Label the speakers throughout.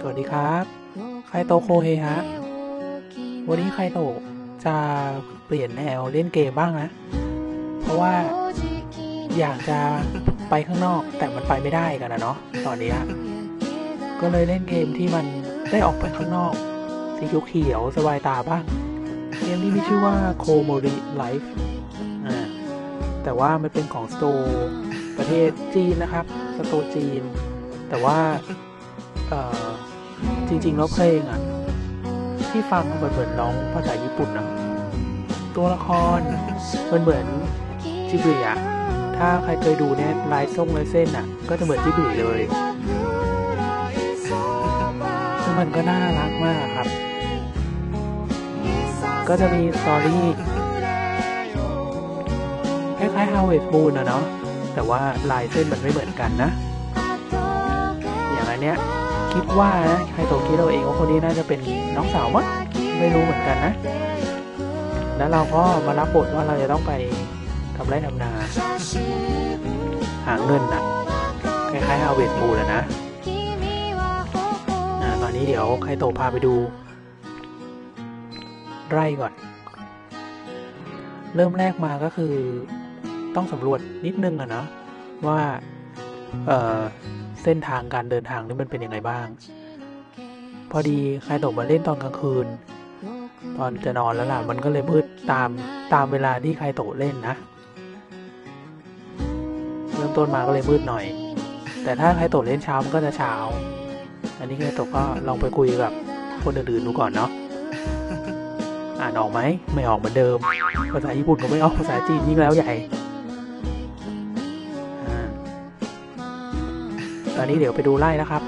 Speaker 1: สวัสดีครับ ไคโตโคเฮฮะ วันนี้ไคโตจะเปลี่ยนแนวเล่นเกมบ้างนะ เพราะว่าอยากจะไปข้างนอกแต่มันไปไม่ได้กันนะเนาะตอนนี้ก็เลยเล่นเกมที่มันได้ออกไปข้างนอก สีเขียวสบายตาบ้าง เกมที่มีชื่อว่า c o m o r i Life อ่าแต่ว่ามันเป็นของสโตร์ ประเทศจีนนะครับ สตร์จีน แต่ว่าจริงๆแล้วเพลงอะที่ฟังมันเหมือนร้องภาษาญี่ปุ่นนะตัวละครมันเหมือนจิบลิอะถ้าใครเคยดูเนี่ยลายส่งลายเส้นอะ ก็จะเหมือนจิบลิเลยซึ่งมันก็น่ารักมากครับ ก็จะมีสตอรี่คล้ายๆ Harvest Moon อะเนาะ แต่ว่าลายเส้นมันไม่เหมือนกันนะ อย่างอันเนี้ยคิดว่านะใครโตคิดเราเองว่าคนนี้น่าจะเป็นน้องสาวมั้งไม่รู้เหมือนกันนะ แล้วเราก็มารับบทว่าเราจะต้องไปทำไรทำนา หาเงินนะคล้ายๆ Harvest Moon อะนะอ่าตอนนี้เดี๋ยวใครโตพาไปดู ไร่ก่อน เริ่มแรกมาก็คือ ต้องสำรวจนิดนึงอะนะว่าเเส้นทางการเดินทางนี่มันเป็นยังไงบ้าง พอดีใครตกมาเล่นตอนกลางคืน ตอนจะนอนแล้วล่ะ มันก็เลยมืดตามตามเวลาที่ใครโตเล่นนะ เริ่มต้นมาก็เลยมืดหน่อย แต่ถ้าใครโตเล่นเช้ามันก็จะเช้า อันนี้ใครโตก็ลองไปคุยกับคนอื่นๆดูก่อนเนาะอ่านออกไหมไม่ออกเหมือนเดิม ภาษาญี่ปุ่นก็ไม่ออกภาษาจีนยิ่งแล้วใหญ่ ตอนนี้เดี๋ยวไปดูไล่นะครับ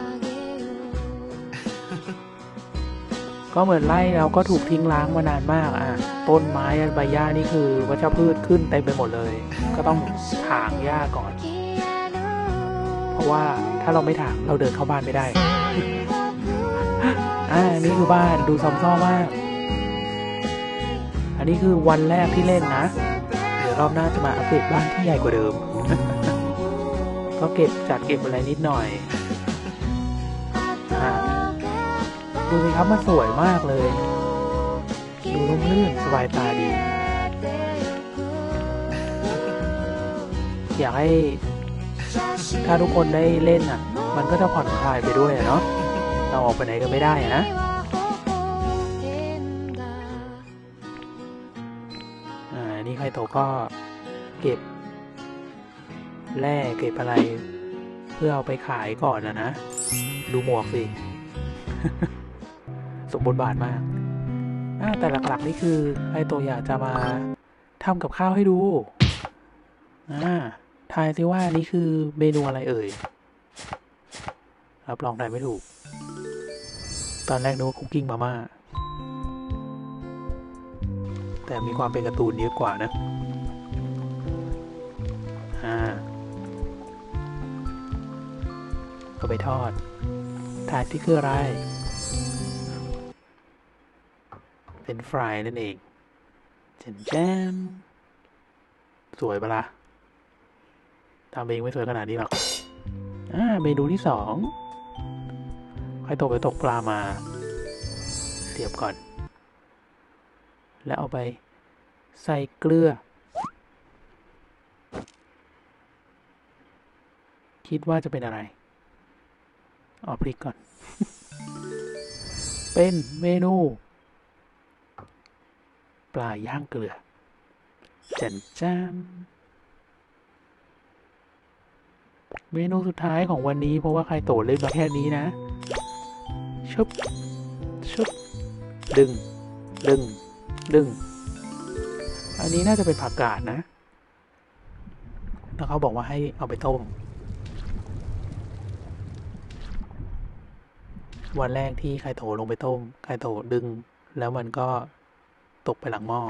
Speaker 1: ก็เหมือนไล่เราก็ถูกทิ้งล้างมานานมากอะต้นไม้ใบหญ้านี่คือวัชพืชขึ้นเต็มไปหมดเลย ก็ต้องถางหญ้าก่อน เพราะว่าถ้าเราไม่ถางเราเดินเข้าบ้านไม่ได้อ่านี่คือบ้านดูซอมซ่อมากอันนี้คือวันแรกที่เล่นนะ เดี๋ยวรอบหน้าจะมาอัปเดตบ้านที่ใหญ่กว่าเดิม ก็เก็บจัดเก็บอะไรนิดหน่อยอาดูสิครับมันสวยมากเลย ดูร่มรื่นสบายตาดี อยากให้ ถ้าทุกคนได้เล่นอะ มันก็จะผ่อนคลายไปด้วยอะเนาะเราออกไปไหนก็ไม่ได้อะนะอ่านี่ใครโตก็เก็บ แร่เก็บอะไร เพื่อเอาไปขายก่อนนะนะ ดูหมวกสิ สมบทบาทมากอ่าแต่หลักๆนี่คือไอโตอยากจะมาทำกับข้าวให้ดูอ่าทายซิว่านี่คือเมนูอะไรเอ่ย รับรองทายไม่ถูก ตอนแรกนึกว่าคุกกิ้งมาม่าแต่มีความเป็นการ์ตูนเยอะกว่านะ เอาไปทอดถ่ายที่คืออะไร เป็นฟรายนั่นเองแจมแจมสวยปะละ่ะทำเองไม่สวยขนาดนี้หรอกอ่าเมนูที่สองใครตกไปตกปลามา เสียบก่อน แล้วเอาไปใส่เกลือ คิดว่าจะเป็นอะไร เอาพริกก่อน เป็นเมนู ปลาย่างเกลือจันจ้ามเมนูสุดท้ายของวันนี้ เพราะว่าใครโตเล่นมาแค่นี้นะ ชุบ ชุบ ดึง ดึง ดึง อันนี้น่าจะเป็นผักกาดนะ แล้วเขาบอกว่าให้เอาไปต้ม วันแรกที่ไข่โถลงไปต้มไข่โถดึง แล้วมันก็ตกไปหลังหม้อ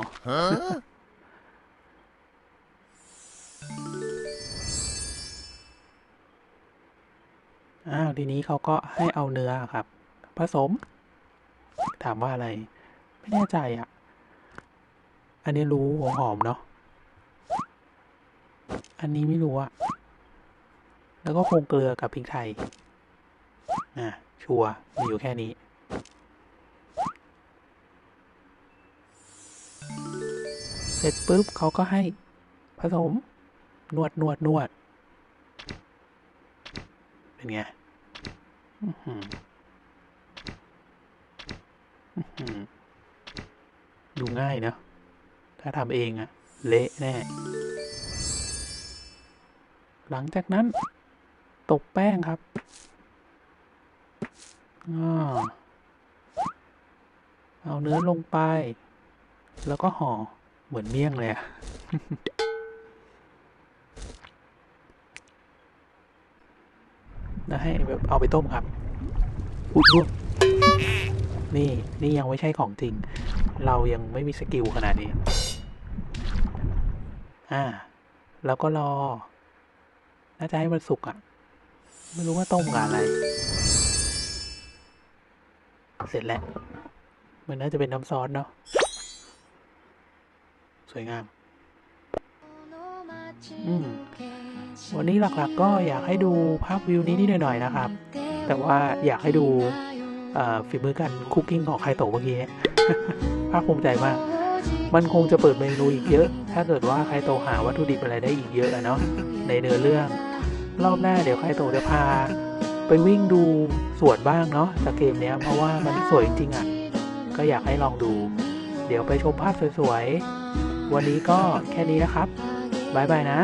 Speaker 1: อ้าวทีนี้เขาก็ให้เอาเนื้อครับ ผสม ถามว่าอะไร ไม่แน่ใจอะ อันนี้รู้หัวหอมเนาะอันนี้ไม่รู้อะแล้วก็คงเกลือกับพริกไทย อะชัวมีอยู่แค่นี้ เสร็จปุ๊บเขาก็ให้ผสม นวดนวดนวด เป็นไงดูง่ายเนอะถ้าทำเองอะเละแน่ หลังจากนั้นตบแป้งครับ เอาเนื้อลงไป แล้วก็ห่อเหมือนเมี่ยงเลยอะแล้วให้แบบเอาไปต้มครับ อุ๊ยนี่ นี่ยังไม่ใช่ของจริง เรายังไม่มีสกิลขนาดนี้ อ่า แล้วก็รอ น่าจะให้มันสุกอะ ไม่รู้ว่าต้มกับอะไร เสร็จแล้ว มันน่าจะเป็นน้ำซอสเนาะ สวยงาม อืม วันนี้หลักๆก็อยากให้ดูภาพวิวนี้นิดหน่อยๆนะครับ แต่ว่าอยากให้ดูฝีมือการคุกกิ้งของไคโตะเมื่อกี้ภาคภูมิใจมาก มันคงจะเปิดเมนูอีกเยอะ ถ้าเกิดว่าไคโตะหาวัตถุดิบอะไรได้อีกเยอะอะเนาะ ในเนื้อเรื่อง รอบหน้าเดี๋ยวไคโตะจะพา ไปวิ่งดู สวนบ้างเนาะจากเกมเนี้ยเพราะว่ามันสวยจริงอะ ก็อยากให้ลองดู เดี๋ยวไปชมภาพสวยๆ วันนี้ก็แค่นี้นะครับบ๊ายบายนะ